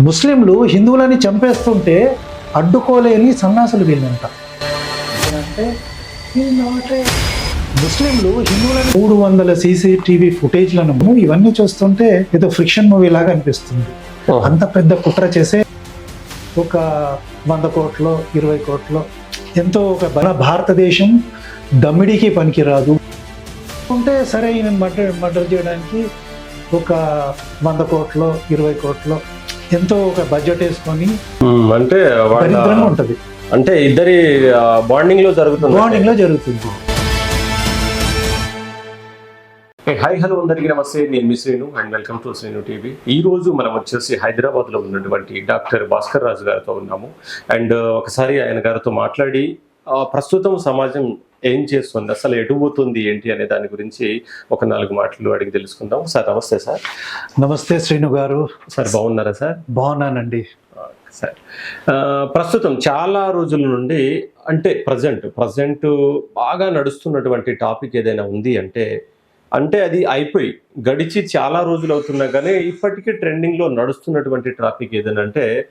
ముస్లింలు హిందువులని చంపేస్తుంటే అడ్డుకోలేని సన్నాసులు వీళ్ళంట. అంటే ముస్లింలు హిందువులని మూడు వందల సీసీటీవీ ఫుటేజ్లను ఇవన్నీ చూస్తుంటే ఏదో ఫ్రిక్షన్ మూవీ లాగా అనిపిస్తుంది. అంత పెద్ద కుట్ర చేసే ఒక వంద కోట్లో ఇరవై కోట్లో ఎంతో ఒక మన భారతదేశం దమ్మిడికి పనికిరాదు. ఉంటే సరే ఈయన మర్డర్ మర్డర్ చేయడానికి ఒక వంద కోట్లో ఇరవై కోట్లో ఎంతో ఒక బడ్జెట్ వేసుకొని అంటే దరిద్రంగా ఉంటది. అంటే ఇద్దరి బాండింగ్లో జరుగుతుంది. మార్నింగ్లో జరుగుతుంది హాయ్ హలో అందరికీ నమస్తే. నేను మీ Srinu and welcome to Srinu TV ఈ రోజు మనం వచ్చేసి హైదరాబాద్లో ఉన్నటువంటి డాక్టర్ భాస్కర్ రాజు గారితో ఉన్నాము. అండ్ ఒకసారి ఆయన గారితో మాట్లాడి ప్రస్తుతం సమాజం ఏం చేస్తుంది? అసలు ఎటు పోతుంది ఏంటి అనే దాని గురించి ఒక నాలుగు మాటలు అడిగి తెలుసుకుందాం. సార్ నమస్తే సార్. నమస్తే శ్రీను గారు. సార్ బాగున్నారా సార్? బాగున్నానండి. సార్. ప్రస్తుతం చాలా రోజుల నుండి అంటే ప్రజెంట్ ప్రజెంట్ బాగా నడుస్తున్నటువంటి టాపిక్ ఏదైనా ఉంది అంటే అంటే అది అయిపోయి గడిచి చాలా రోజులు అవుతున్నా కానీ ఇప్పటికీ ట్రెండింగ్లో నడుస్తున్నటువంటి టాపిక్ ఏదైనా అంటే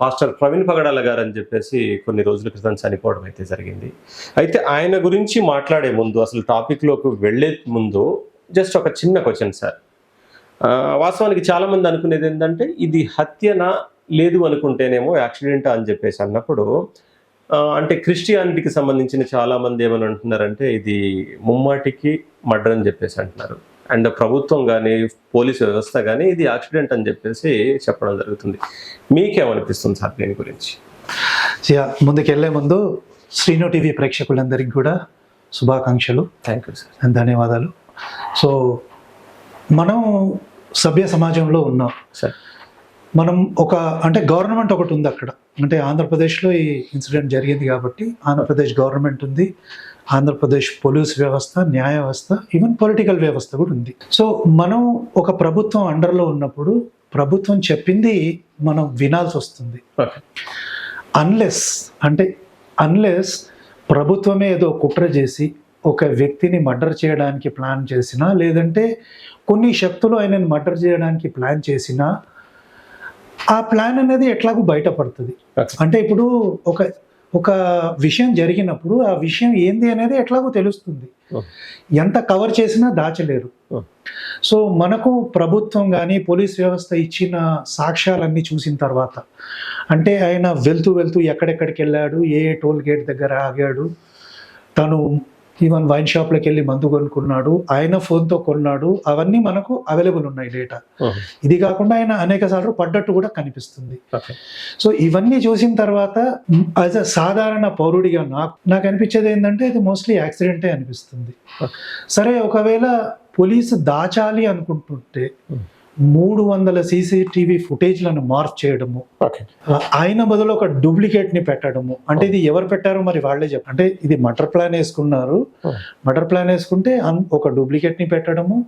పాస్టర్ ప్రవీణ్ పగడాల గారు అని చెప్పేసి కొన్ని రోజుల క్రితం చనిపోవడం అయితే జరిగింది. అయితే ఆయన గురించి మాట్లాడే ముందు అసలు టాపిక్లోకి వెళ్ళే ముందు జస్ట్ ఒక చిన్న క్వశ్చన్ సార్ వాస్తవానికి చాలామంది అనుకునేది ఏంటంటే ఇది హత్యనా లేదు అనుకుంటేనేమో యాక్సిడెంట్ అని చెప్పేసి అన్నప్పుడు అంటే క్రిస్టియానిటీకి సంబంధించిన చాలా మంది ఏమని అంటున్నారంటే ఇది ముమ్మాటికి మర్డర్ అని చెప్పేసి అంటున్నారు. అండ్ ప్రభుత్వం కానీ పోలీసు వ్యవస్థ కానీ ఇది యాక్సిడెంట్ అని చెప్పేసి చెప్పడం జరుగుతుంది. మీకేమనిపిస్తుంది సార్ దీని గురించి? ముందుకెళ్ళే ముందు శ్రీను టీవీ ప్రేక్షకులందరికీ కూడా శుభాకాంక్షలు. థ్యాంక్ యూ సార్ ధన్యవాదాలు. సో మనం సభ్య సమాజంలో ఉన్నాం. సార్ మనం ఒక అంటే గవర్నమెంట్ ఒకటి ఉంది అక్కడ. అంటే ఆంధ్రప్రదేశ్లో ఈ ఇన్సిడెంట్ జరిగింది కాబట్టి ఆంధ్రప్రదేశ్ గవర్నమెంట్ ఉంది. ఆంధ్రప్రదేశ్ పోలీస్ వ్యవస్థ న్యాయ వ్యవస్థ ఈవెన్ పొలిటికల్ వ్యవస్థ కూడా ఉంది. సో మనం ఒక ప్రభుత్వం అండర్లో ఉన్నప్పుడు ప్రభుత్వం చెప్పింది మనం వినాల్సి వస్తుంది. అన్లెస్ అంటే అన్లెస్ ప్రభుత్వమే ఏదో కుట్ర చేసి ఒక వ్యక్తిని మర్డర్ చేయడానికి ప్లాన్ చేసినా లేదంటే కొన్ని శక్తులు ఆయనను మర్డర్ చేయడానికి ప్లాన్ చేసినా ఆ ప్లాన్ అనేది ఎట్లాగూ బయటపడుతుంది. అంటే ఇప్పుడు ఒక ఒక విషయం జరిగినప్పుడు ఆ విషయం ఏంది అనేది ఎట్లాగో తెలుస్తుంది. ఎంత కవర్ చేసినా దాచలేరు. సో మనకు ప్రభుత్వం కానీ పోలీస్ వ్యవస్థ ఇచ్చిన సాక్ష్యాలన్నీ చూసిన తర్వాత అంటే ఆయన వెళ్తూ వెళ్తూ ఎక్కడెక్కడికి వెళ్ళాడు ఏ టోల్ గేట్ దగ్గర ఆగాడు తను ఈవెన్ వైన్ షాప్లోకి వెళ్ళి మందు కొనుక్కున్నాడు ఆయన ఫోన్తో కొన్నాడు అవన్నీ మనకు అవైలబుల్ ఉన్నాయి డేటా. ఇది కాకుండా ఆయన అనేక సార్లు పడ్డట్టు కూడా కనిపిస్తుంది. సో ఇవన్నీ చూసిన తర్వాత యాజ్ అ సాధారణ పౌరుడిగా నాకు నాకు అనిపించేది ఏంటంటే ఇది మోస్ట్లీ యాక్సిడెంటే అనిపిస్తుంది. సరే ఒకవేళ పోలీసు దాచాలి అనుకుంటుంటే. మూడు వందల సీసీటీవీ ఫుటేజ్లను మార్క్ చేయడము. ఆయన బదులు ఒక డూప్లికేట్ని పెట్టడము. అంటే ఇది ఎవరు పెట్టారో మరి వాళ్ళే చెప్ప అంటే ఇది మటర్ ప్లాన్ వేసుకున్నారు. మటర్ ప్లాన్ వేసుకుంటే ఒక డూప్లికేట్ని పెట్టడము.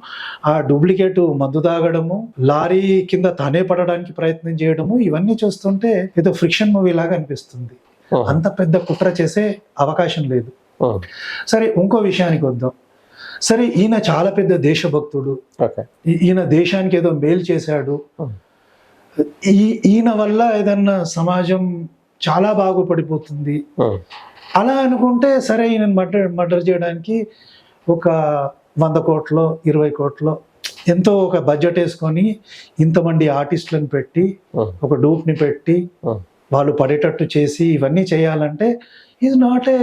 ఆ డూప్లికేట్ మందు తాగడము. లారీ కింద తనే పడడానికి ప్రయత్నం చేయడము. ఇవన్నీ చూస్తుంటే ఏదో ఫ్రిక్షన్ మూవీ లాగా అనిపిస్తుంది. అంత పెద్ద కుట్ర చేసే అవకాశం లేదు. సరే ఇంకో విషయానికి వద్దాం. సరే ఈయన చాలా పెద్ద దేశభక్తుడు ఈయన దేశానికి ఏదో మేలు చేశాడు Hmm. ఈ ఈయన వల్ల ఏదన్నా సమాజం చాలా బాగుపడిపోతుంది ఓహో. అలా అనుకుంటే సరే ఈయన మర్డర్ మర్డర్ చేయడానికి ఒక వంద కోట్లో ఇరవై కోట్లో ఎంతో ఒక బడ్జెట్ వేసుకొని ఇంతమంది ఆర్టిస్టులను పెట్టి ఓహో. ఒక డూప్ని పెట్టి. వాళ్ళు పడేటట్టు చేసి ఇవన్నీ చేయాలంటే is not a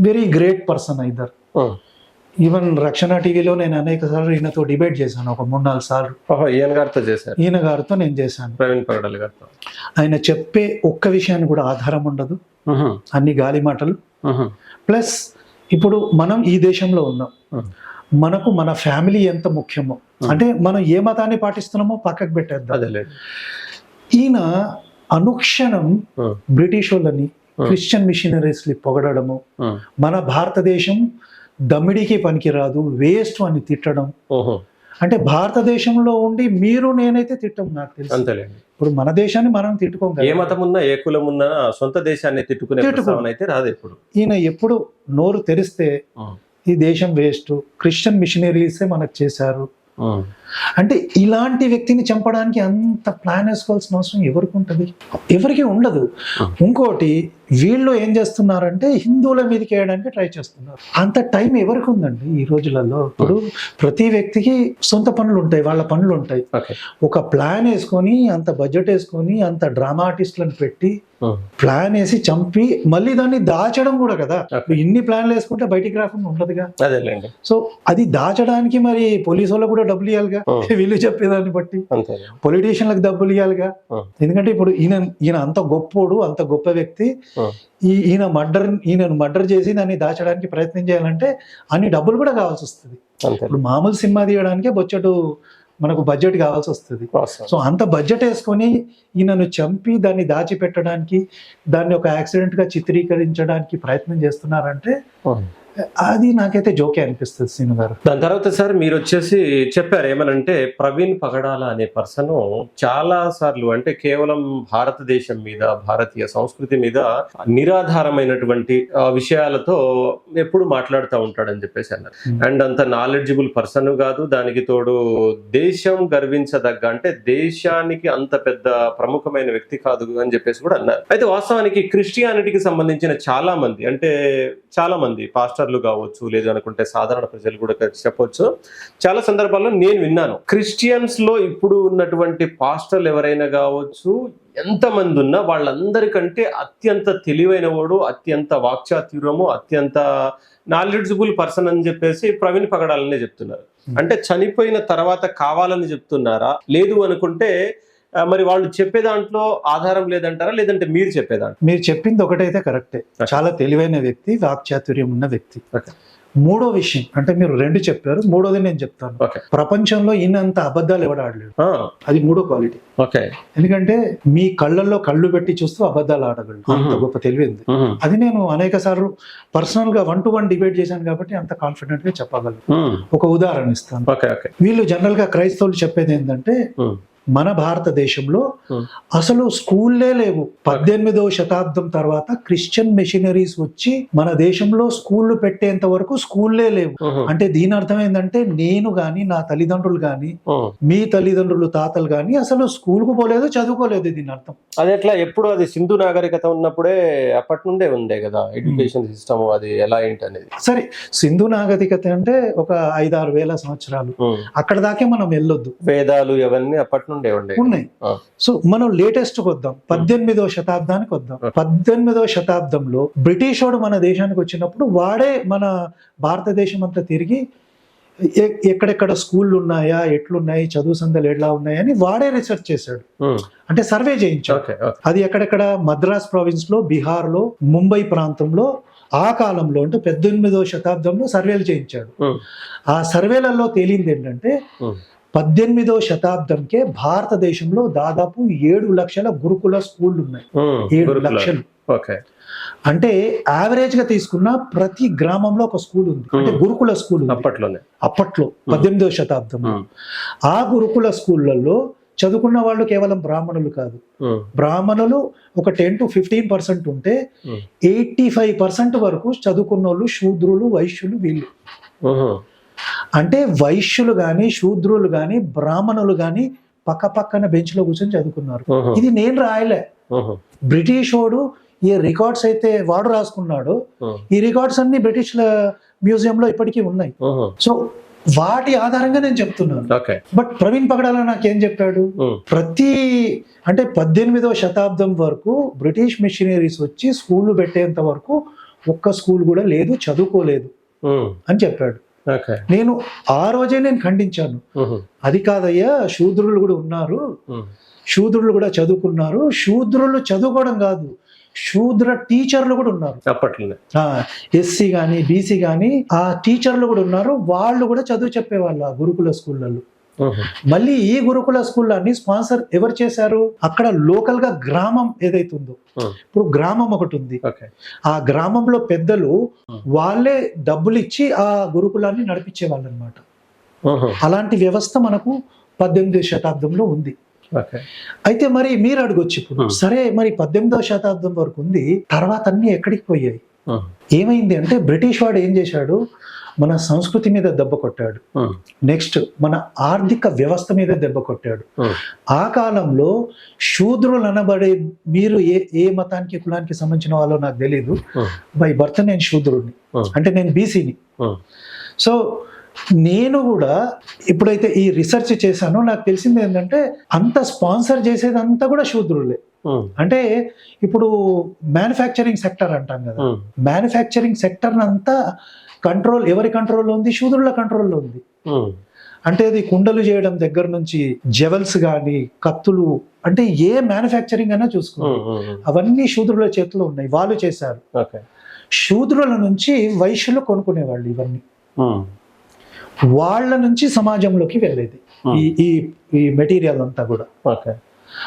very great person either. Even Rakshana టీవీలో నేను అనేక సార్లు ఈయనతో డిబేట్ చేశాను ఒక మూడు నాలుగు సార్లు ఈయన గారితో చేశారు? ఈయన గారితో నేను చేశాను. ప్రవీణ్ పగడాల గారితో. ఆయన చెప్పే ఒక్క విషయాన్ని కూడా ఆధారం ఉండదు. అన్ని గాలి మాటలు. ప్లస్ ఇప్పుడు మనం ఈ దేశంలో ఉన్నాం. మనకు మన ఫ్యామిలీ ఎంత ముఖ్యమో అంటే మనం ఏ మతాన్ని పాటిస్తున్నామో పక్కకు పెట్టేద్దాం. ఈయన అనుక్షణం. బ్రిటిష్ వాళ్ళని క్రిస్టియన్ మిషనరీస్ని పొగడము. మన భారతదేశం దమ్మిడికి పనికిరాదు వేస్ట్ అని తిట్టడం. అంటే భారతదేశంలో ఉండి మీరు నేనైతే తిట్టం నాకు తెలుసు. ఇప్పుడు మన దేశాన్ని మనం తిట్టుకోం ఏ. మతం ఉన్నా ఏ కులం ఉన్నా సొంత దేశాన్ని తిట్టుకునే అయితే రాదు ఇప్పుడు ఈయన ఎప్పుడు నోరు తెరిస్తే ఈ దేశం వేస్ట్ క్రిస్టియన్ మిషనరీసే మనకు చేశారు. అంటే ఇలాంటి వ్యక్తిని చంపడానికి అంత ప్లాన్ వేసుకోవాల్సిన అవసరం ఎవరికి ఉంటుంది? ఎవరికి ఉండదు. ఇంకోటి వీళ్ళు ఏం చేస్తున్నారంటే హిందువుల మీదకి వేయడానికి ట్రై చేస్తున్నారు. అంత టైం ఎవరికి ఉందండి ఈ రోజులలో? ఇప్పుడు ప్రతి వ్యక్తికి సొంత పనులు ఉంటాయి వాళ్ళ పనులు ఉంటాయి. ఒక ప్లాన్ వేసుకొని అంత బడ్జెట్ వేసుకొని అంత డ్రామా ఆర్టిస్టులను పెట్టి ప్లాన్ వేసి చంపి మళ్ళీ దాన్ని దాచడం కూడా కదా. ఇప్పుడు ఇన్ని ప్లాన్లు వేసుకుంటే బయటికి రాకుండా ఉండదుగా. అదేలేండి. సో అది దాచడానికి మరి పోలీసు వాళ్ళకు కూడా డబ్బులు ఇవ్వాలిగా. వీళ్ళు చెప్పేదాన్ని బట్టి. పొలిటీషియన్లకు డబ్బులు ఇవ్వాలిగా. ఎందుకంటే ఇప్పుడు ఈయన ఈయన అంత గొప్పోడు అంత గొప్ప వ్యక్తి. ఈ ఈయన మర్డర్ ఈయనను మర్డర్ చేసి దాన్ని దాచడానికి ప్రయత్నం చేయాలంటే అన్ని డబ్బులు కూడా కావాల్సి వస్తుంది. ఇప్పుడు మామూలు సినిమా తీయడానికే బొచ్చటు మనకు బడ్జెట్ కావాల్సి వస్తుంది. సో అంత బడ్జెట్ వేసుకొని ఈయనను చంపి దాన్ని దాచిపెట్టడానికి దాన్ని ఒక యాక్సిడెంట్గా చిత్రీకరించడానికి ప్రయత్నం చేస్తున్నారంటే అది నాకైతే జోకే అనిపిస్తుంది సీను గారు. దాని తర్వాత సార్ మీరు వచ్చేసి చెప్పారు ఏమనంటే ప్రవీణ్ పగడాల అనే పర్సన్ చాలా సార్లు అంటే కేవలం భారతదేశం మీద భారతీయ సంస్కృతి మీద నిరాధారమైనటువంటి విషయాలతో ఎప్పుడు మాట్లాడుతూ ఉంటాడని చెప్పేసి అన్నారు. అండ్ అంత నాలెడ్జబుల్ పర్సన్ కాదు దానికి తోడు దేశం గర్వించదగ్గ అంటే దేశానికి అంత పెద్ద ప్రముఖమైన వ్యక్తి కాదు అని చెప్పేసి కూడా అన్నారు. అయితే వాస్తవానికి క్రిస్టియానిటీకి సంబంధించిన చాలా మంది అంటే చాలా మంది పాస్టర్లు కావచ్చు లేదు అనుకుంటే సాధారణ ప్రజలు కూడా చెప్పొచ్చు. చాలా సందర్భాల్లో నేను విన్నాను. క్రిస్టియన్స్లో ఇప్పుడు ఉన్నటువంటి పాస్టర్లు ఎవరైనా కావచ్చు ఎంతమంది ఉన్నా వాళ్ళందరికంటే అత్యంత తెలివైన వాడు అత్యంత వాక్చాతుర్యము అత్యంత నాలెడ్జబుల్ పర్సన్ అని చెప్పేసి ప్రవీణ్ పగడాలనే చెప్తున్నారు. అంటే చనిపోయిన తర్వాత కావాలని చెప్తున్నారా? లేదు అనుకుంటే మరి వాళ్ళు చెప్పే దాంట్లో ఆధారం లేదంటారా? లేదంటే మీరు చెప్పేదాంట్లో మీరు చెప్పింది ఒకటైతే కరెక్టే. చాలా తెలివైన వ్యక్తి వాక్చాతుర్యం ఉన్న వ్యక్తి. మూడో విషయం అంటే మీరు రెండు చెప్పారు మూడోది నేను చెప్తాను. ప్రపంచంలో ఈయనంత అబద్ధాలు ఎవడు ఆడలేడు? అది మూడో క్వాలిటీ. ఓకే ఎందుకంటే మీ కళ్ళల్లో కళ్ళు పెట్టి చూస్తూ అబద్ధాలు ఆడగలడు. అంత Mhm. గొప్ప తెలివింది అది నేను అనేక సార్లు పర్సనల్గా వన్ టు వన్ డిబేట్ చేశాను కాబట్టి అంత కాన్ఫిడెంట్గా చెప్పగలను ఒక ఉదాహరణ ఇస్తాను. వీళ్ళు జనరల్గా క్రైస్తవులు చెప్పేది ఏంటంటే మన భారతదేశంలో Hmm. అసలు స్కూల్లే లేవు. పద్దెనిమిదవ శతాబ్దం తర్వాత క్రిస్టియన్ మెషినరీస్ వచ్చి మన దేశంలో స్కూళ్ళు పెట్టేంత వరకు స్కూల్లే లేవు. అంటే దీని అర్థం ఏంటంటే నేను గాని నా తల్లిదండ్రులు గాని మీ తల్లిదండ్రులు తాతలు గాని అసలు స్కూల్కు పోలేదు చదువుకోలేదు దీని అర్థం. అది ఎట్లా? ఎప్పుడు అది సింధు నాగరికత ఉన్నప్పుడే అప్పటి నుండే ఉండే కదా ఎడ్యుకేషన్ సిస్టమ్ అది ఎలా ఏంటి అనేది సరే సింధు నాగరికత అంటే ఒక ఐదారు వేల సంవత్సరాలు. అక్కడ దాకే మనం వెళ్ళొద్దు. వేదాలు ఇవన్నీ అప్పటి ఉన్నాయి. సో మనం లేటెస్ట్ వద్దాం. పద్దెనిమిదవ శతాబ్దానికి వద్దాం. పద్దెనిమిదవ శతాబ్దంలో బ్రిటిష్ వాడు మన దేశానికి వచ్చినప్పుడు వాడే మన భారతదేశం అంతా తిరిగి ఎక్కడెక్కడ స్కూళ్ళు ఉన్నాయా ఎట్లున్నాయి చదువు సందలు ఎట్లా ఉన్నాయని వాడే రీసెర్చ్ చేశాడు. అంటే సర్వే చేయించాడు. అది ఎక్కడెక్కడ? మద్రాస్ ప్రావిన్స్లో బీహార్లో ముంబై ప్రాంతంలో ఆ కాలంలో అంటే పద్దెనిమిదవ శతాబ్దంలో సర్వేలు చేయించాడు. ఆ సర్వేలలో తేలింది ఏంటంటే పద్దెనిమిదవ శతాబ్దంకే భారతదేశంలో దాదాపు ఏడు లక్షల గురుకుల స్కూళ్ళు ఉన్నాయి ఏడు లక్షలు. ఓకే. అంటే యావరేజ్గా తీసుకున్న ప్రతి గ్రామంలో ఒక స్కూల్ ఉంది. అంటే. గురుకుల స్కూల్ ఉంది. అప్పట్లోనే. అప్పట్లో పద్దెనిమిదవ శతాబ్దంలో. ఆ గురుకుల స్కూళ్ళల్లో చదువుకున్న వాళ్ళు కేవలం బ్రాహ్మణులు కాదు. బ్రాహ్మణులు ఒక టెన్ టు ఫిఫ్టీన్ పర్సెంట్ ఉంటే. ఎయిటీ ఫైవ్ పర్సెంట్ వరకు చదువుకున్న వాళ్ళు శూద్రులు వైశ్యులు వీళ్ళు. అంటే వైశ్యులు గాని శూద్రులు గాని బ్రాహ్మణులు గాని పక్క పక్కన బెంచ్లో కూర్చొని చదువుకున్నారు. ఇది నేను రాయలే. బ్రిటిష్ వాడు ఏ రికార్డ్స్ అయితే వాడు రాసుకున్నాడో. ఈ రికార్డ్స్ అన్ని బ్రిటిష్ మ్యూజియం లో ఇప్పటికీ ఉన్నాయి. సో వాటి ఆధారంగా నేను చెప్తున్నాను. బట్ ప్రవీణ్ పగడాల నాకేం చెప్పాడు? ప్రతి అంటే పద్దెనిమిదవ శతాబ్దం వరకు బ్రిటిష్ మిషనరీస్ వచ్చి స్కూళ్ళు పెట్టేంత వరకు ఒక్క స్కూల్ కూడా లేదు చదువుకోలేదు అని చెప్పాడు. నేను ఆ రోజే నేను ఖండించాను. అది కాదయ్యా శూద్రులు కూడా ఉన్నారు. శూద్రులు కూడా చదువుకున్నారు. శూద్రులు చదువుకోవడం కాదు శూద్ర టీచర్లు కూడా ఉన్నారు. అప్పట్లోనే. ఎస్సీ కానీ బీసీ కానీ ఆ టీచర్లు కూడా ఉన్నారు. వాళ్ళు కూడా చదువు చెప్పేవాళ్ళు ఆ గురుకుల స్కూళ్ళల్లో. మళ్ళీ ఈ గురుకుల స్కూళ్ళని స్పాన్సర్ ఎవరు చేశారు? అక్కడ లోకల్గా గ్రామం ఏదైతుందో ఇప్పుడు గ్రామం ఒకటి ఉంది. ఆ గ్రామంలో పెద్దలు వాళ్ళే డబ్బులు ఇచ్చి ఆ గురుకులాన్ని నడిపించే వాళ్ళు అనమాట అలాంటి వ్యవస్థ మనకు పద్దెనిమిది శతాబ్దంలో ఉంది. అయితే మరి మీరు అడగొచ్చు ఇప్పుడు. సరే మరి పద్దెనిమిదవ శతాబ్దం వరకు ఉంది. తర్వాత అన్ని ఎక్కడికి పోయాయి? ఏమైంది అంటే బ్రిటిష్ వాడు ఏం చేశాడు? మన సంస్కృతి మీద దెబ్బ కొట్టాడు. నెక్స్ట్ మన ఆర్థిక వ్యవస్థ మీద దెబ్బ కొట్టాడు. ఆ. కాలంలో శూద్రులు అనబడే మీరు ఏ ఏ మతానికి కులానికి సంబంధించిన వాళ్ళో నాకు తెలియదు బై బర్త్ నేను శూద్రుడిని అంటే నేను బీసీని. సో నేను కూడా ఎప్పుడైతే ఈ రీసెర్చ్ చేశానో. నాకు తెలిసింది ఏంటంటే అంత స్పాన్సర్ చేసేదంతా కూడా శూద్రులే. అంటే ఇప్పుడు మ్యానుఫ్యాక్చరింగ్ సెక్టర్ అంటాం కదా. మ్యానుఫ్యాక్చరింగ్ సెక్టర్ అంతా కంట్రోల్ ఎవరి కంట్రోల్లో ఉంది? శూద్రుల కంట్రోల్లో ఉంది. అంటే అది కుండలు చేయడం దగ్గర నుంచి జెవెల్స్ కానీ కత్తులు అంటే ఏ మ్యానుఫ్యాక్చరింగ్ అయినా చూసుకోండి అవన్నీ శూద్రుల చేతిలో ఉన్నాయి. వాళ్ళు చేశారు. ఓకే. శూద్రుల నుంచి వైశ్యులు కొనుక్కునేవాళ్ళు ఇవన్నీ. వాళ్ళ నుంచి సమాజంలోకి వెళ్ళేది. ఈ ఈ మెటీరియల్ అంతా కూడా. ఓకే.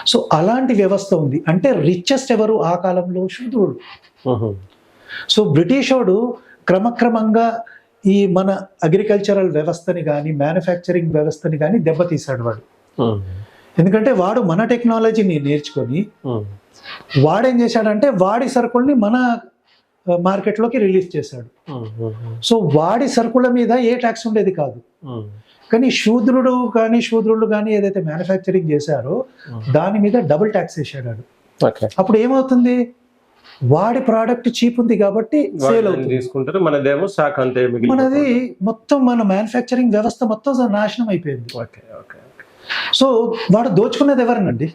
సో అలాంటి వ్యవస్థ ఉంది. అంటే రిచెస్ట్ ఎవరు? ఆ కాలంలో శూద్రులు. సో బ్రిటిష్ వాడు క్రమక్రమంగా ఈ మన అగ్రికల్చరల్ వ్యవస్థని కానీ మ్యానుఫ్యాక్చరింగ్ వ్యవస్థని కానీ దెబ్బతీశాడు వాడు. ఎందుకంటే వాడు మన టెక్నాలజీని నేర్చుకొని వాడేం చేశాడంటే వాడి సరుకుల్ని మన మార్కెట్లోకి రిలీజ్ చేశాడు. సో వాడి సరుకుల మీద ఏ ట్యాక్స్ ఉండేది కాదు. కానీ శూద్రుడు కానీ శూద్రులు కానీ ఏదైతే మ్యానుఫ్యాక్చరింగ్ చేశారో దాని మీద డబుల్ ట్యాక్స్ వేసాడు అప్పుడు ఏమవుతుంది? వాడి ప్రోడక్ట్ చీప్ ఉంది కాబట్టి సేల్ అవుతుంది. తీసుకుంటారు మనదేమో స్టాక్ అంతే మనది మొత్తం మన మ్యానుఫ్యాక్చరింగ్ వ్యవస్థ మొత్తం నాశనం అయిపోయింది. ఓకే ఓకే సో వాడు దోచుకున్నది ఎవరినండి?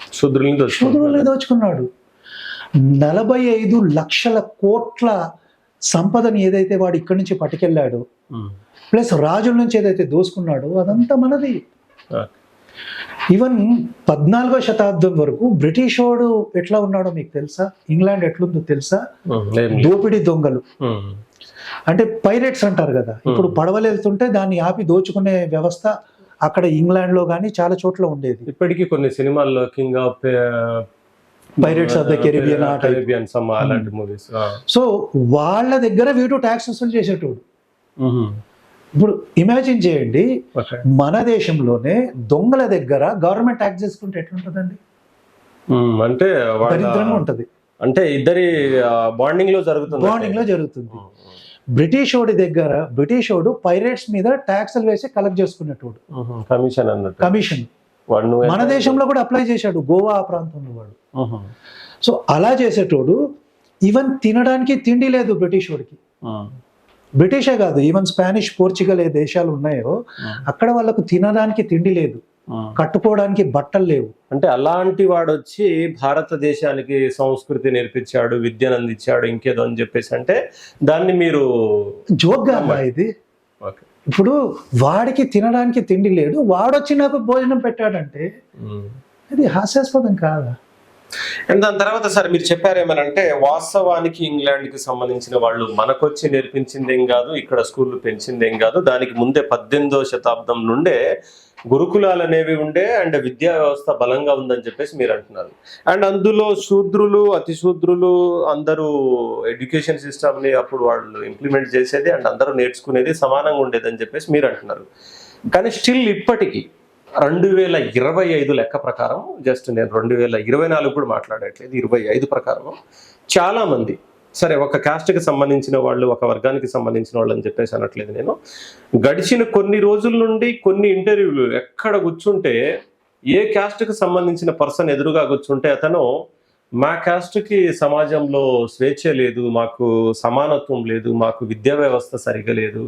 శూద్రుల్ని దోచుకున్నాడు. నలభై ఐదు లక్షల కోట్ల సంపదని ఏదైతే వాడు ఇక్కడి నుంచి పట్టుకెళ్ళాడో ప్లస్ రాజుల నుంచి ఏదైతే దోసుకున్నాడో అదంతా మనది. ఈవెన్ పద్నాలుగో శతాబ్దం వరకు బ్రిటిష్ వాడు ఎట్లా ఉన్నాడో మీకు తెలుసా? ఇంగ్లాండ్ ఎట్లుందో తెలుసా. దోపిడీ దొంగలు. అంటే పైరేట్స్ అంటారు కదా. ఇప్పుడు పడవలు వెళ్తుంటే దాన్ని ఆపి దోచుకునే వ్యవస్థ అక్కడ ఇంగ్లాండ్లో కానీ చాలా చోట్ల ఉండేది. ఇప్పటికీ కొన్ని సినిమాల్లో king of Pirates of the Caribbean ఆ type. కరేబియన్ అలాంటి మూవీస్ సో వాళ్ళ దగ్గర వీడు ట్యాక్స్ వసూలు చేసేటోడు. ఇప్పుడు ఇమాజిన్ చేయండి మన దేశంలోనే దొంగల దగ్గర గవర్నమెంట్ ట్యాక్స్ చేసుకుంటే ఎట్లుంటదండి? అంటే దరిద్రంగా ఉంటది. అంటే ఇద్దరి బాండింగ్లో జరుగుతుంది. బాండింగ్లో జరుగుతుంది. బ్రిటిష్ వాడి దగ్గర బ్రిటిష్ వాడు పైరేట్స్ మీద ట్యాక్స్లు వేసి కలెక్ట్ చేసుకునేటోడు. కమిషన్ అన్నట్టు. కమిషన్ మన దేశంలో కూడా అప్లై చేశాడు గోవా ఆ ప్రాంతంలో వాడు. సో అలా చేసేటోడు ఈవెన్ తినడానికి తిండి లేదు బ్రిటిష్ వాడికి. బ్రిటిషే కాదు ఈవెన్ స్పానిష్ పోర్చుగల్ ఏ దేశాలు ఉన్నాయో అక్కడ వాళ్ళకు తినడానికి తిండి లేదు. కట్టుకోవడానికి బట్టలు లేవు. అంటే అలాంటి వాడు వచ్చి భారతదేశానికి సంస్కృతి నేర్పించాడు విద్యను అందించాడు ఇంకేదో అని చెప్పేసి అంటే దాన్ని మీరు జోక్గా అమ్మా ఇది? ఇప్పుడు వాడికి తినడానికి తిండి లేడు వాడొచ్చి నాకు భోజనం పెట్టాడంటే. ఇది హాస్యాస్పదం కాదా? అండ్ దాని తర్వాత సార్ మీరు చెప్పారేమనంటే వాస్తవానికి ఇంగ్లాండ్కి సంబంధించిన వాళ్ళు మనకొచ్చి నేర్పించిందేం కాదు ఇక్కడ స్కూళ్ళు పెంచిందేం కాదు. దానికి ముందే పద్దెనిమిదో శతాబ్దం నుండే గురుకులాలు అనేవి ఉండే అండ్ విద్యా వ్యవస్థ బలంగా ఉందని చెప్పేసి మీరు అంటున్నారు. అండ్ అందులో శూద్రులు అతి శూద్రులు అందరూ ఎడ్యుకేషన్ సిస్టమ్ని అప్పుడు వాళ్ళు ఇంప్లిమెంట్ చేసేది అండ్ అందరూ నేర్చుకునేది సమానంగా ఉండేది అని చెప్పేసి మీరు అంటున్నారు. కానీ స్టిల్ ఇప్పటికీ రెండు వేల ఇరవై ఐదు లెక్క ప్రకారం జస్ట్ నేను రెండు వేల ఇరవై నాలుగు కూడా మాట్లాడట్లేదు ఇరవై ఐదు ప్రకారం చాలామంది సరే ఒక కాస్ట్కి సంబంధించిన వాళ్ళు ఒక వర్గానికి సంబంధించిన వాళ్ళు అని చెప్పేసి అనట్లేదు నేను. గడిచిన కొన్ని రోజుల నుండి కొన్ని ఇంటర్వ్యూలు ఎక్కడ కూర్చుంటే ఏ కాస్ట్కి సంబంధించిన పర్సన్ ఎదురుగా కూర్చుంటే అతను మా క్యాస్ట్కి సమాజంలో స్వేచ్ఛ లేదు మాకు సమానత్వం లేదు మాకు విద్యా వ్యవస్థ సరిగా లేదు.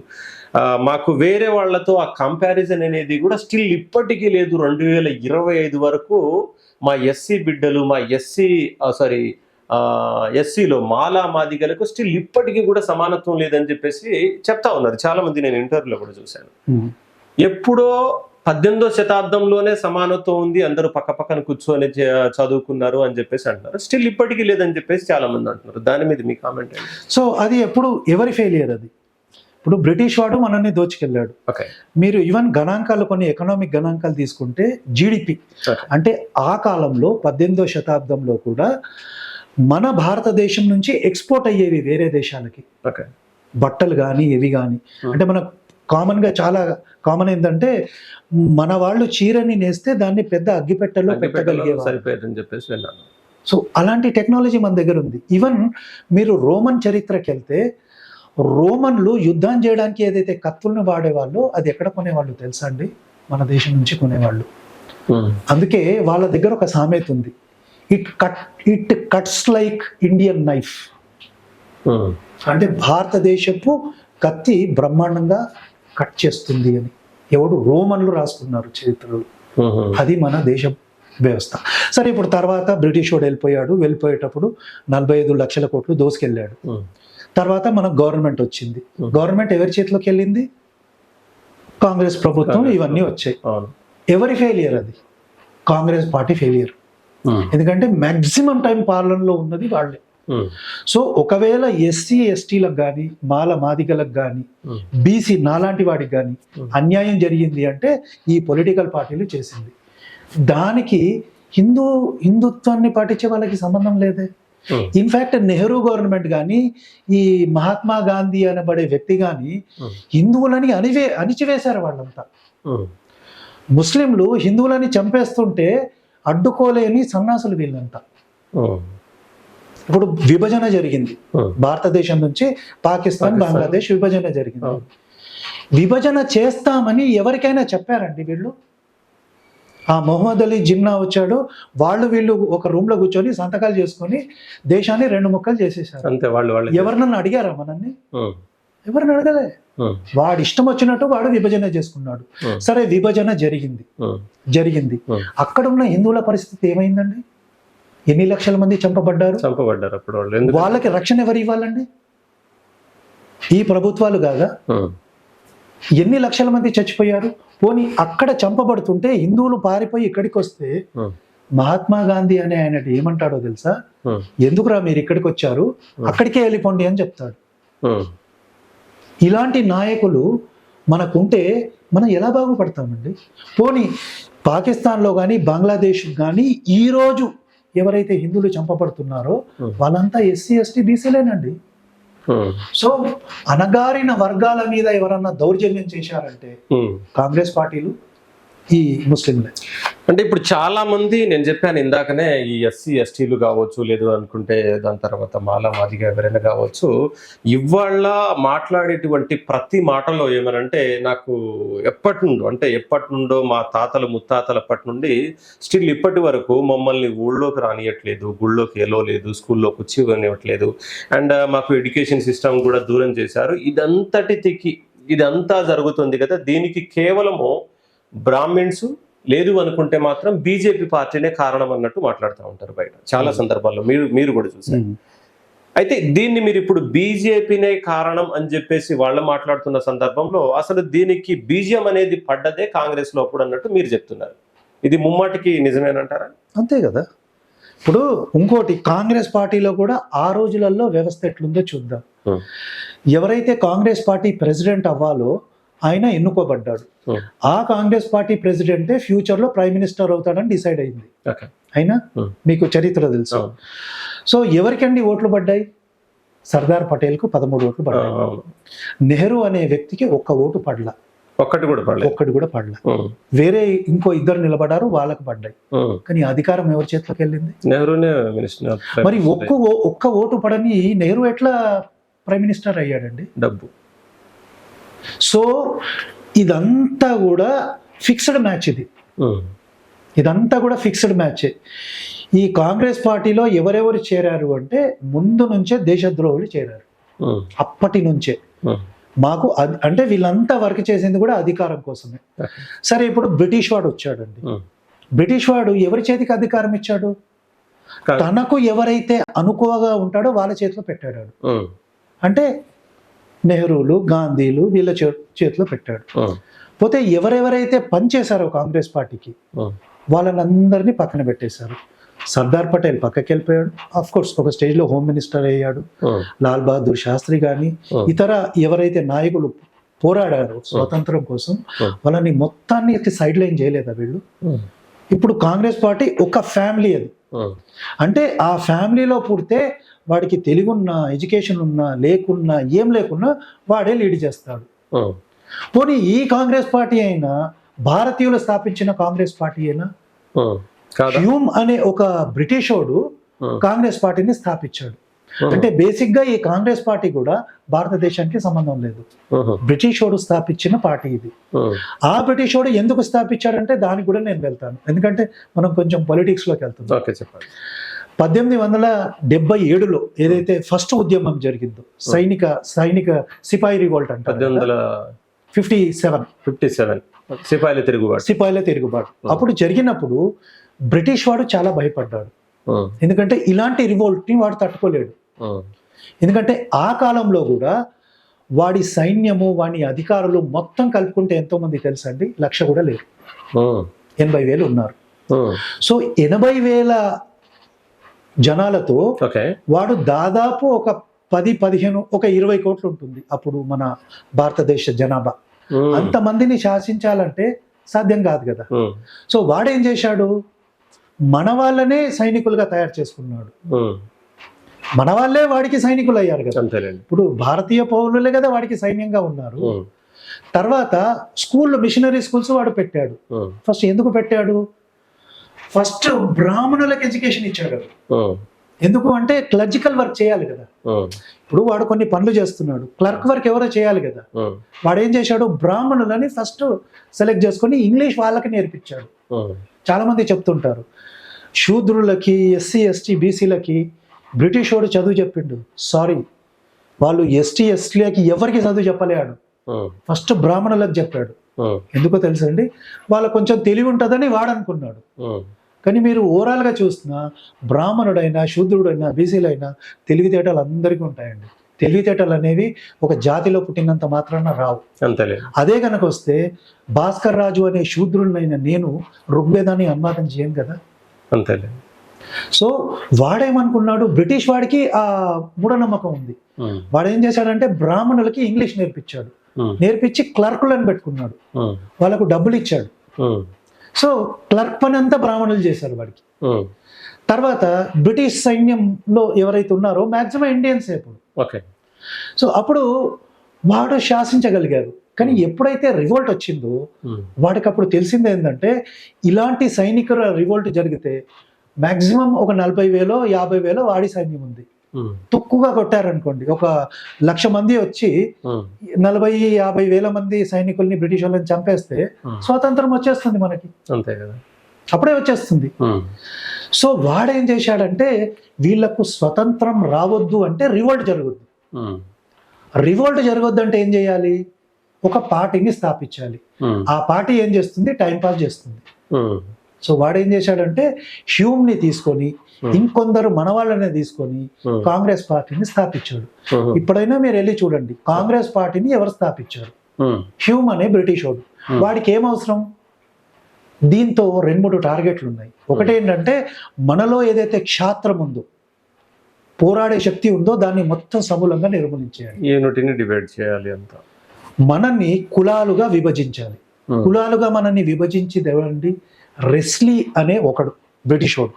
మాకు వేరే వాళ్ళతో ఆ కంపారిజన్ అనేది కూడా స్టిల్ ఇప్పటికీ లేదు. రెండు వేల ఇరవై ఐదు వరకు మా ఎస్సీ బిడ్డలు మా ఎస్సీ సారీ ఎస్సీలో మాలా మాదిగలకు స్టిల్ ఇప్పటికీ కూడా సమానత్వం లేదని చెప్పేసి చెప్తా ఉన్నారు. చాలా మంది నేను ఇంటర్వ్యూలో కూడా చూశాను. ఎప్పుడో పద్దెనిమిదో శతాబ్దంలోనే సమానత్వం ఉంది అందరూ పక్క పక్కన కూర్చొని చదువుకున్నారు అని చెప్పేసి అంటున్నారు. స్టిల్ ఇప్పటికీ లేదని చెప్పేసి చాలా మంది అంటున్నారు. దాని మీద మీ కామెంట్ సో అది ఎప్పుడు ఎవరి ఫెయిలియర్ అది? ఇప్పుడు బ్రిటిష్ వాడు మనల్ని దోచుకెళ్ళాడు. ఓకే మీరు ఈవెన్ గణాంకాలు కొన్ని ఎకనామిక్ గణాంకాలు తీసుకుంటే జీడిపి. అంటే ఆ కాలంలో పద్దెనిమిదో శతాబ్దంలో కూడా మన భారతదేశం నుంచి ఎక్స్పోర్ట్ అయ్యేవి వేరే దేశాలకి. ఓకే బట్టలు కానీ ఇవి కానీ Hmm. అంటే మన కామన్గా చాలా కామన్ ఏంటంటే మన వాళ్ళు చీరని నేస్తే దాన్ని పెద్ద అగ్గిపెట్టెలో పెట్టగలిగే సరిపోయేదని చెప్పేసి విన్నాను. సో అలాంటి టెక్నాలజీ మన దగ్గర ఉంది. ఈవెన్ మీరు రోమన్ చరిత్రకి వెళ్తే రోమన్లు యుద్ధం చేయడానికి ఏదైతే కత్తుల్ని వాడేవాళ్ళో అది ఎక్కడ కొనేవాళ్ళు తెలుసా అండి? మన దేశం నుంచి కొనేవాళ్ళు. అందుకే వాళ్ళ దగ్గర ఒక సామెత ఉంది. It cut it cuts like Indian knife అంటే భారతదేశపు కత్తి బ్రహ్మాండంగా కట్ చేస్తుంది అని. ఎవడు రోమన్లు రాసుకున్నారు చరిత్రలో. అది మన దేశ వ్యవస్థ. సరే ఇప్పుడు తర్వాత బ్రిటిష్ వాడు వెళ్ళిపోయాడు. వెళ్ళిపోయేటప్పుడు నలభై ఐదు లక్షల కోట్లు దోసుకెళ్ళాడు. తర్వాత మనకు గవర్నమెంట్ వచ్చింది. గవర్నమెంట్ ఎవరి చేతిలోకి వెళ్ళింది? కాంగ్రెస్ ప్రభుత్వం ఇవన్నీ. వచ్చాయి. ఎవరి ఫెయిలియర్ అది? కాంగ్రెస్ పార్టీ ఫెయిలియర్ ఎందుకంటే మాక్సిమం టైం పాలనలో ఉన్నది వాళ్ళే. సో ఒకవేళ ఎస్సీ ఎస్టీలకు కానీ మాల మాదిగలకు కానీ ఉమ్, బీసీ నాలాంటి వాడికి కానీ Hmm. అన్యాయం జరిగింది అంటే ఈ పొలిటికల్ పార్టీలు చేసింది. దానికి హిందూ హిందుత్వాన్ని పాటించే వాళ్ళకి సంబంధం లేదే. ఇన్ఫ్యాక్ట్ నెహ్రూ గవర్నమెంట్ కానీ ఈ మహాత్మా గాంధీ అనబడే వ్యక్తి కానీ హిందువులని అణివే అణిచివేశారు వాళ్ళంతా. ముస్లింలు హిందువులని చంపేస్తుంటే అడ్డుకోలేని సన్నాసులు వీళ్ళంతా. ఇప్పుడు విభజన జరిగింది. భారతదేశం నుంచి పాకిస్తాన్. బంగ్లాదేశ్ విభజన జరిగింది. విభజన చేస్తామని ఎవరికైనా చెప్పారండి వీళ్ళు? ఆ మొహమ్మద్ అలీ జిన్నా వచ్చాడు. వాళ్ళు వీళ్ళు ఒక రూమ్లో కూర్చొని సంతకాలు చేసుకొని దేశాన్ని రెండు ముక్కలు చేసేసారు అంతే వాళ్ళు వాళ్ళు ఎవరినన్నా అడిగారా మనల్ని? ఎవరిని అడగలే? వాడు ఇష్టం వచ్చినట్టు వాడు విభజన చేసుకున్నాడు. సరే విభజన జరిగింది. జరిగింది. అక్కడ ఉన్న హిందువుల పరిస్థితి ఏమైందండి? ఎన్ని లక్షల మంది చంపబడ్డారు? చంపబడ్డారు అప్పుడు వాళ్ళు వాళ్ళకి రక్షణ ఎవరు ఇవ్వాలండి? ఈ ప్రభుత్వాలు కాగా ఎన్ని లక్షల మంది చచ్చిపోయారు? పోనీ అక్కడ చంపబడుతుంటే హిందువులు పారిపోయి ఇక్కడికి వస్తే మహాత్మా గాంధీ అనే ఆయన ఏమంటాడో తెలుసా? ఎందుకురా మీరు ఇక్కడికి వచ్చారు? అక్కడికే వెళ్ళిపోండి అని చెప్తాడు. ఇలాంటి నాయకులు మనకుంటే మనం ఎలా బాగుపడతామండి? పోనీ పాకిస్తాన్లో కానీ బంగ్లాదేశ్ కానీ ఈరోజు ఎవరైతే హిందువులు చంపబడుతున్నారో. వాళ్ళంతా ఎస్సీ ఎస్టీ బీసీలేనండి సో అనగారిన వర్గాల మీద ఎవరన్నా దౌర్జన్యం చేశారంటే. కాంగ్రెస్ పార్టీలు ఈ ముస్లింలే. అంటే ఇప్పుడు చాలా మంది నేను చెప్పాను ఇందాకనే ఈ ఎస్సీ ఎస్టీలు కావచ్చు లేదు అనుకుంటే దాని తర్వాత మాల మాదిగా ఎవరైనా కావచ్చు ఇవాళ మాట్లాడేటువంటి ప్రతి మాటలో ఏమనంటే నాకు ఎప్పటి నుండో అంటే ఎప్పటి నుండో మా తాతలు ముత్తాతలప్పటి నుండి స్టిల్ ఇప్పటి వరకు మమ్మల్ని ఊళ్ళోకి రానియట్లేదు గుళ్ళోకి వెళ్ళలేదు స్కూల్లో స్కూల్లోకి వచ్చి అండ్ మాకు ఎడ్యుకేషన్ సిస్టమ్ కూడా దూరం చేశారు. ఇదంతటికి ఇదంతా జరుగుతుంది కదా దీనికి కేవలము బ్రాహ్మిన్స్ లేదు అనుకుంటే మాత్రం బీజేపీ పార్టీనే కారణం అన్నట్టు మాట్లాడుతూ ఉంటారు బయట. చాలా సందర్భాల్లో మీరు మీరు కూడా చూసారు అయితే దీన్ని మీరు ఇప్పుడు బీజేపీనే కారణం అని చెప్పేసి వాళ్ళు మాట్లాడుతున్న సందర్భంలో అసలు దీనికి బీజం అనేది పడ్డదే కాంగ్రెస్లో అప్పుడు అన్నట్టు మీరు చెప్తున్నారు. ఇది ముమ్మాటికి నిజమేనంటారా? అంతే కదా. ఇప్పుడు ఇంకోటి కాంగ్రెస్ పార్టీలో కూడా ఆ రోజులలో వ్యవస్థ ఎట్లుందో చూద్దాం. ఎవరైతే కాంగ్రెస్ పార్టీ ప్రెసిడెంట్ అవ్వాలో ఆయన ఎన్నుకోబడ్డాడు. ఆ కాంగ్రెస్ పార్టీ ప్రెసిడెంటే ఫ్యూచర్లో ప్రైమ్ మినిస్టర్ అవుతాడని డిసైడ్ అయింది. అయినా. మీకు చరిత్ర తెలుసు. సో ఎవరికండి ఓట్లు పడ్డాయి? సర్దార్ పటేల్కు పదమూడు ఓట్లు పడ్డాయి. నెహ్రూ అనే వ్యక్తికి ఒక్క ఓటు పడల. ఒక్కటి కూడా పడలేదు ఒక్కటి కూడా పడల. వేరే ఇంకో ఇద్దరు నిలబడారు వాళ్ళకి పడ్డాయి. కానీ అధికారం ఎవరి చేతిలోకి వెళ్ళింది? నెహ్రూనే మినిస్టర్ మరి ఒక్క ఒక్క ఓటు పడని నెహ్రూ ఎట్లా ప్రైమ్ మినిస్టర్ అయ్యాడండి? డబ్బు. సో ఇదంతా కూడా ఫిక్స్డ్ మ్యాచ్ ఇది. ఉమ్, ఇదంతా కూడా ఫిక్స్డ్ మ్యాచ్ ఈ కాంగ్రెస్ పార్టీలో ఎవరెవరు చేరారు అంటే ముందు నుంచే దేశద్రోహులు చేరారు. ఉమ్, అప్పటి నుంచే. ఉమ్. మాకు అంటే వీళ్ళంతా వర్క్ చేసింది కూడా అధికారం కోసమే. సరే ఇప్పుడు బ్రిటిష్ వాడు వచ్చాడండి. బ్రిటిష్ వాడు ఎవరి చేతికి అధికారం ఇచ్చాడు? తనకు ఎవరైతే అనుకువగా ఉంటాడో వాళ్ళ చేతిలో పెట్టాడు అంటే నెహ్రూలు గాంధీలు వీళ్ళ చేతిలో పెట్టాడు. పోతే ఎవరెవరైతే పనిచేశారో కాంగ్రెస్ పార్టీకి ఉమ్, వాళ్ళనందరినీ పక్కన పెట్టేశారు. సర్దార్ పటేల్ పక్కకి వెళ్ళిపోయాడు. ఆఫ్ కోర్స్ ఒక స్టేజ్లో హోమ్ మినిస్టర్ అయ్యాడు. లాల్ బహదూర్ శాస్త్రి కానీ. ఇతర ఎవరైతే నాయకులు పోరాడారో స్వాతంత్రం కోసం. వాళ్ళని మొత్తాన్ని సైడ్ లైన్ చేయలేదా వీళ్ళు? ఇప్పుడు కాంగ్రెస్ పార్టీ ఒక ఫ్యామిలీ అది. అంటే ఆ ఫ్యామిలీలో పుడితే వాడికి తెలివున్నా ఎడ్యుకేషన్ ఉన్నా లేకున్నా ఏం లేకున్నా వాడే లీడ్ చేస్తాడు. పోనీ ఈ కాంగ్రెస్ పార్టీ అయినా భారతీయులు స్థాపించిన కాంగ్రెస్ పార్టీ అయినా హ్యూమ్ అనే ఒక బ్రిటిషోడు కాంగ్రెస్ పార్టీని స్థాపించాడు. అంటే బేసిక్గా ఈ కాంగ్రెస్ పార్టీ కూడా భారతదేశానికి సంబంధం లేదు. బ్రిటిష్ వాడు స్థాపించిన పార్టీ ఇది. ఆ బ్రిటిష్ వాడు ఎందుకు స్థాపించాడంటే దానికి కూడా నేను వెళ్తాను. ఎందుకంటే మనం కొంచెం పొలిటిక్స్లోకి వెళ్తున్నాం. పద్దెనిమిది వందల డెబ్బై ఏడులో ఏదైతే ఫస్ట్ ఉద్యమం జరిగిందో సైనిక సైనిక సిపాయి రివోల్ట్ అంటారు ఫిఫ్టీ సెవెన్. Fifty seven. సిపాయిల తిరుగుబాటు. సిపాయిల తిరుగుబాటు. అప్పుడు జరిగినప్పుడు బ్రిటిష్ వాడు చాలా భయపడ్డాడు. ఉమ్, ఎందుకంటే ఇలాంటి రివోల్ట్ని వాడు తట్టుకోలేడు. ఎందుకంటే ఆ కాలంలో కూడా వాడి సైన్యము వాడి అధికారులు మొత్తం కలుపుకుంటే ఎంతో మంది తెలుసండి? లక్ష కూడా లేరు. ఎనభై వేలు ఉన్నారు. సో ఎనభై వేల జనాలతో వాడు దాదాపు ఒక పది పదిహేను ఒక ఇరవై కోట్లు ఉంటుంది అప్పుడు మన భారతదేశ జనాభా. అంతమందిని శాసించాలంటే సాధ్యం కాదు కదా. సో వాడేం చేశాడు? మన వాళ్ళనే సైనికులుగా తయారు చేసుకున్నాడు. మన వాళ్ళే వాడికి సైనికులు అయ్యారు కదా ఇప్పుడు భారతీయ పౌరులే కదా వాడికి సైన్యంగా ఉన్నారు. తర్వాత స్కూల్ మిషనరీ స్కూల్స్ వాడు పెట్టాడు. ఫస్ట్ ఎందుకు పెట్టాడు? ఫస్ట్ బ్రాహ్మణులకు ఎడ్యుకేషన్ ఇచ్చాడు ఎందుకు అంటే క్లర్జికల్ వర్క్ చేయాలి కదా. ఇప్పుడు వాడు కొన్ని పనులు చేస్తున్నాడు. క్లర్క్ వర్క్ ఎవరో చేయాలి కదా. వాడు ఏం చేశాడు? బ్రాహ్మణులని ఫస్ట్ సెలెక్ట్ చేసుకొని ఇంగ్లీష్ వాళ్ళకి నేర్పించాడు. చాలా మంది చెప్తుంటారు. శూద్రులకి ఎస్సీ ఎస్టీ బీసీలకి బ్రిటిష్ వాడు చదువు చెప్పిండు. సారీ. వాళ్ళు ఎస్టీ ఎస్టీలకి ఎవరికి చదువు చెప్పలేడు ఫస్ట్ బ్రాహ్మణులకు చెప్పాడు. ఎందుకో తెలుసండి? వాళ్ళకు కొంచెం తెలివి ఉంటుందని వాడు అనుకున్నాడు. కానీ మీరు ఓవరాల్గా చూసిన బ్రాహ్మణుడైనా శూద్రుడైనా బీసీలైనా తెలివితేటలు అందరికీ ఉంటాయండి. తెలివితేటలు అనేవి ఒక జాతిలో పుట్టినంత మాత్రాన రావు. అదే కనుక వస్తే భాస్కర్ రాజు అనే శూద్రుడినైన నేను ఋగ్వేదాన్ని అనువాదం చేయను కదా? అంతేలేండి సో వాడేమనుకున్నాడు? బ్రిటిష్ వాడికి ఆ మూఢనమ్మకం ఉంది. వాడు ఏం చేశాడంటే బ్రాహ్మణులకి ఇంగ్లీష్ నేర్పించాడు. నేర్పించి క్లర్కులను పెట్టుకున్నాడు. వాళ్ళకు డబ్బులు ఇచ్చాడు. సో క్లర్క్ పని అంతా బ్రాహ్మణులు చేశారు వాడికి. తర్వాత బ్రిటిష్ సైన్యంలో ఎవరైతే ఉన్నారో మాక్సిమం ఇండియన్స్ ఇప్పుడు. ఓకే. సో అప్పుడు వాడు శాసించగలిగారు. కానీ ఎప్పుడైతే రివోల్ట్ వచ్చిందో వాడికి అప్పుడు తెలిసింది ఏంటంటే ఇలాంటి సైనికుల రివోల్ట్ జరిగితే మాక్సిమం ఒక నలభై వేలో యాభై వేలో వాడి సైన్యం ఉంది. ఉమ్, తుక్కుగా కొట్టారనుకోండి. ఒక లక్ష మంది వచ్చి నలభై యాభై వేల మంది సైనికుల్ని బ్రిటిష్ వాళ్ళని చంపేస్తే స్వాతంత్రం వచ్చేస్తుంది మనకి. అంతే కదా. అప్పుడే వచ్చేస్తుంది. సో వాడేం చేశాడంటే వీళ్ళకు స్వతంత్రం రావద్దు అంటే రివోల్ట్ జరగద్దు. రివోల్ట్ జరగొద్దు అంటే ఏం చేయాలి? ఒక పార్టీని స్థాపించాలి. ఆ పార్టీ ఏం చేస్తుంది? టైం పాస్ చేస్తుంది. సో వాడు ఏం చేశాడంటే హ్యూమ్ని తీసుకొని. ఇంకొందరు మన వాళ్ళనే తీసుకొని కాంగ్రెస్ పార్టీని స్థాపించాడు. ఇప్పుడైనా మీరు వెళ్ళి చూడండి కాంగ్రెస్ పార్టీని ఎవరు స్థాపించారు? హ్యూమ్ అనే బ్రిటిష్ వాడు. వాడికి ఏం అవసరం? దీంతో రెండు మూడు టార్గెట్లు ఉన్నాయి. ఒకటి ఏంటంటే మనలో ఏదైతే క్షాత్రం ఉందో పోరాడే శక్తి ఉందో దాన్ని మొత్తం సమూలంగా నిర్మూలించేయాలి. యూనిటీని డివైడ్ చేయాలి అంత. మనల్ని కులాలుగా విభజించాలి. కులాలుగా మనల్ని విభజించి దేవండి రెస్లీ అనే ఒకడు బ్రిటిష్ వాడు.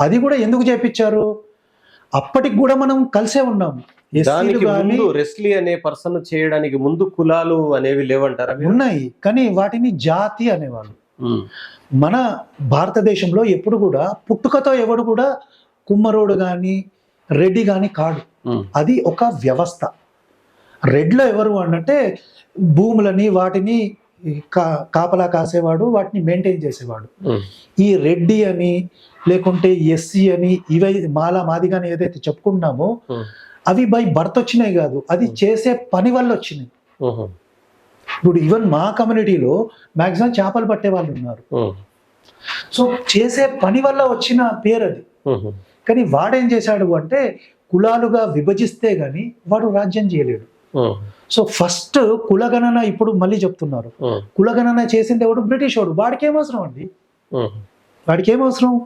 అది కూడా ఎందుకు చేపించారు? అప్పటికి కూడా మనం కలిసే ఉన్నాం. రెస్లీ అనే పర్సన్ చేయడానికి ముందు కులాలు అనేవి లేవంటారా ఉన్నాయి కానీ వాటిని జాతి అనేవాళ్ళు. మన భారతదేశంలో ఎప్పుడు కూడా పుట్టుకతో ఎవడు కూడా కుమ్మరోడు కానీ రెడ్డి కానీ కాడు. అది ఒక వ్యవస్థ. రెడ్లో ఎవరు అంటే భూములని వాటిని కాపలా కాసేవాడు వాటిని మెయింటైన్ చేసేవాడు. ఉమ్, ఈ రెడ్డి అని లేకుంటే ఎస్సీ అని ఇవై మాలా మాదిగాని ఏదైతే చెప్పుకుంటున్నామో ఉమ్, అవి బై బర్త్ వచ్చినాయి కాదు. అది చేసే పని వల్ల వచ్చినాయి. ఇప్పుడు ఈవెన్ మా కమ్యూనిటీలో మాక్సిమం చేపలు పట్టే వాళ్ళు ఉన్నారు. సో చేసే పని వల్ల వచ్చిన పేరు అది. కానీ వాడేం చేశాడు అంటే కులాలుగా విభజిస్తే గాని వాడు రాజ్యం చేయలేడు. సో ఫస్ట్ కులగణన ఇప్పుడు మళ్ళీ చెప్తున్నారు. కులగణన చేసింది ఎవడు? బ్రిటిష్ వాడు. వాడికి ఏమవసరం అండి? వాడికి ఏమవసరం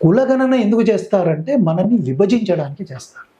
కులగణన ఎందుకు చేస్తారంటే మనల్ని విభజించడానికి చేస్తారు.